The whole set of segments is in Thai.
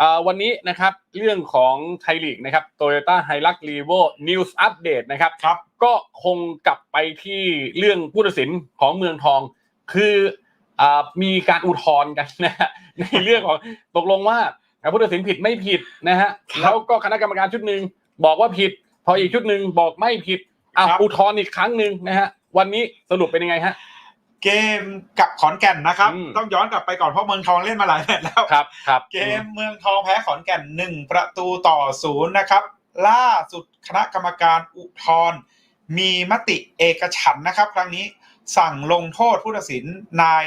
อ่าวันนี้นะครับเรื่องของไทยลีกนะครับโตโยต้าไฮรักรีโวนิวส์อัปเดตนะครับครับก็คงกลับไปที่เรื่องผู้ตัดสินของเมืองทอง คืออ่ามีการอุทธรณ์กันนะฮะในเรื่องของตกลงว่าผู้ตัดสินผิดไม่ผิดนะฮะครับแล้วก็คณะกรรมการชุดหนึ่งบอกว่าผิด พออีกชุดหนึ่งบอกไม่ผิดอะครับอุทธรณ์อีกครั้งหนึ่งนะฮะวันนี้สรุปเป็นยังไงฮะ เกมกับขอนแก่นนะครับ อืม ต้องย้อนกลับไปก่อนเพราะเมืองทองเล่นมาหลายแมตช์แล้ว ครับครับเกมเมืองทองแพ้ขอนแก่นหนึ่งประตูต่อศูนย์นะครับ ล่าสุดคณะกรรมการอุทธรณ์มีมติเอกฉันท์นะครับ ครั้งนี้สั่งลงโทษผู้ตัดสินนาย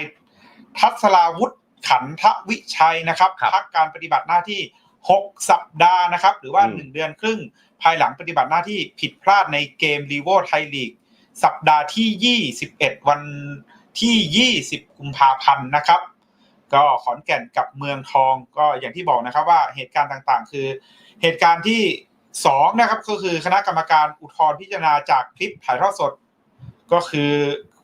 ทัศราวุฒิขันทวิชัยนะครับครับ พักการปฏิบัติหน้าที่ 6 สัปดาห์นะครับ หรือว่าอืม1เดือนครึ่ง ภายหลังปฏิบัติหน้าที่ผิดพลาดในเกมรีโวไทยลีก สัปดาห์ที่ 21 วัน ที่ 20 กุมภาพันธ์นะครับ ก็ขอนแก่นกับเมืองทองก็อย่างที่บอกนะครับว่าเหตุการณ์ต่างๆ คือ เหตุการณ์ที่สองนะครับ ก็คือคณะกรรมการอุทธรณ์พิจารณาจากคลิปถ่ายทอดสด ก็คือ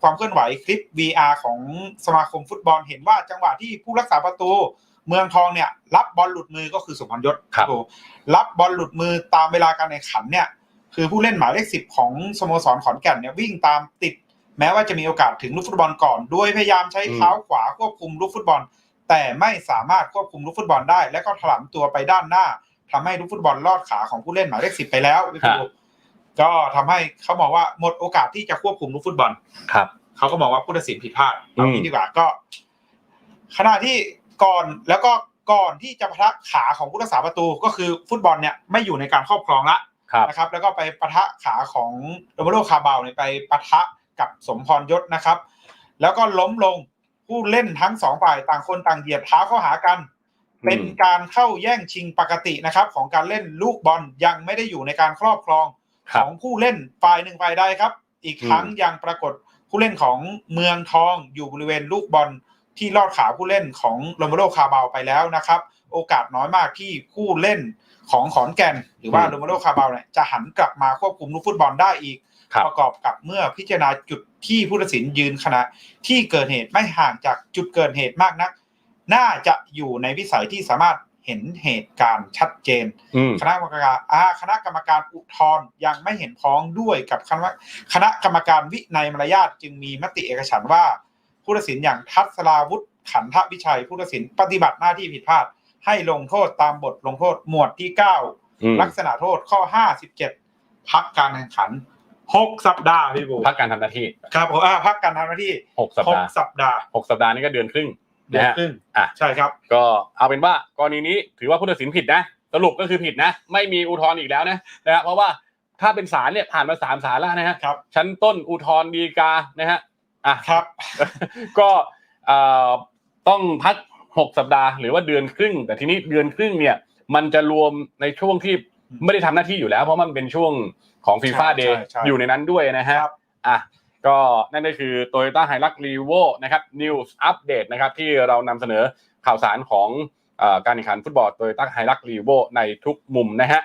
ความเคลื่อนไหวคลิป VR ของสมาคมฟุตบอล เห็นว่าจังหวะที่ผู้รักษาประตูเมืองทองเนี่ย รับบอลหลุดมือก็คือสุพรยศครับโอ้รับบอลหลุดมือตามเวลาการแข่งขันเนี่ย คือผู้เล่นหมายเลขสิบของสโมสรขอนแก่นเนี่ยวิ่งตามติด แม้ว่าจะมีโอกาสถึงลูกฟุตบอลก่อน โดยพยายามใช้เท้าขวาควบคุมลูกฟุตบอล แต่ไม่สามารถควบคุมลูกฟุตบอลได้ และก็ถลำตัวไปด้านหน้าทำให้ลูกฟุตบอลลอดขาของผู้เล่นหมายเลขสิบไปแล้วพี่ปูก็ทำให้เขามองว่าหมดโอกาสที่จะควบคุมลูกฟุตบอลครับเขาก็มองว่าผู้ตัดสินผิดพลาดอืมเอางี้ดีกว่าก็ ขณะที่ก่อนแล้วก็ก่อนที่จะปะทะขาของผู้รักษาประตูก็คือฟุตบอลเนี่ยไม่อยู่ในการครอบครองละครับนะครับ แล้วก็ไปปะทะขาของโรเบโรคาบาวเนี่ยไปปะทะ กับสมพรยศนะครับ แล้วก็ล้มลงผู้เล่นทั้งสองฝ่ายต่างคนต่างเหยียบเท้าเข้าหากันอืมเป็นการเข้าแย่งชิงปกตินะครับ ของการเล่นลูกบอลยังไม่ได้อยู่ในการครอบครองคขรับองผู้เล่นฝ่ายหนึ่งฝ่ายใดครับ อีกครั้งอืมยังปรากฏผู้เล่นของเมืองทองอยู่บริเวณลูกบอลที่ลอดขาผู้เล่นของโรเมโรคาบาวไปแล้วนะครับ โอกาสน้อยมากที่ผู้เล่น ของขอนแก่น หรือว่าโรเมโรคาบาวเนี่ยจะหันกลับมาควบคุมลูกฟุตบอลได้อีกครับประกอบกับเมื่อพิจารณาจุดที่ผู้ตัดสินยืนขณะ ที่เกิดเหตุไม่ห่างจากจุดเกิดเหตุมากนัก น่าจะอยู่ในวิสัยที่สามารถเห็นเหตุการณ์ชัดเจนอืมคณะกรรมการอาคณะกรรมการอุทธรณ์ยังไม่เห็นพ้องด้วยกับคณะคณะกรรมการวินัยมารยาทจึงมีมติเอกฉันท์ว่า ผู้ตัดสินอย่างทัศราวุฒิขันทวิชัยผู้ตัดสินปฏิบัติหน้าที่ผิดพลาด ให้ลงโทษตามบทลงโทษหมวดที่อืม9ลักษณะโทษข้อ 57 พักการแข่งขัน 6 สัปดาห์พี่บูพักการทำหน้าที่ ครับผมอ่าพักการทำหน้าที่หกสัปดาห์6สัปดาห์หกสัปดาห์นี่ก็เดือนครึ่งเดือนะนฮะครึ่งอะใช่ครับ ก็เอาเป็นว่ากรณีนี้ถือว่าผู้ตัดสินผิดนะสรุปก็คือผิดนะ ไม่มีอุทธรณ์อีกแล้วนะนะฮะเพราะว่าถ้าเป็นศาลเนี่ยผ่านมาสามศาลแล้วนะฮะครับชั้นต้นอุทธรณ์ฎีกานะฮะอะครับ ก็เอ่อต้องพัก หกสัปดาห์หรือว่าเดือนครึ่ง แต่ทีนี้เดือนครึ่งเนี่ย มันจะรวมในช่วงที่ไม่ได้ทำหน้าที่อยู่แล้ว เพราะมันเป็นช่วงของฟีฟ่าใช่เดย์ใช่ใช่อยู่ในนั้นด้วยนะฮะครับอะก็นั่นก็คือ Toyota h i l u x r e v o นะครับ News Update นะครับที่เรานำเสนอข่าวสารของเอ่อการแข่งขันฟุตบอล Toyota h i l u x r e v o ในทุกมุมนะฮะ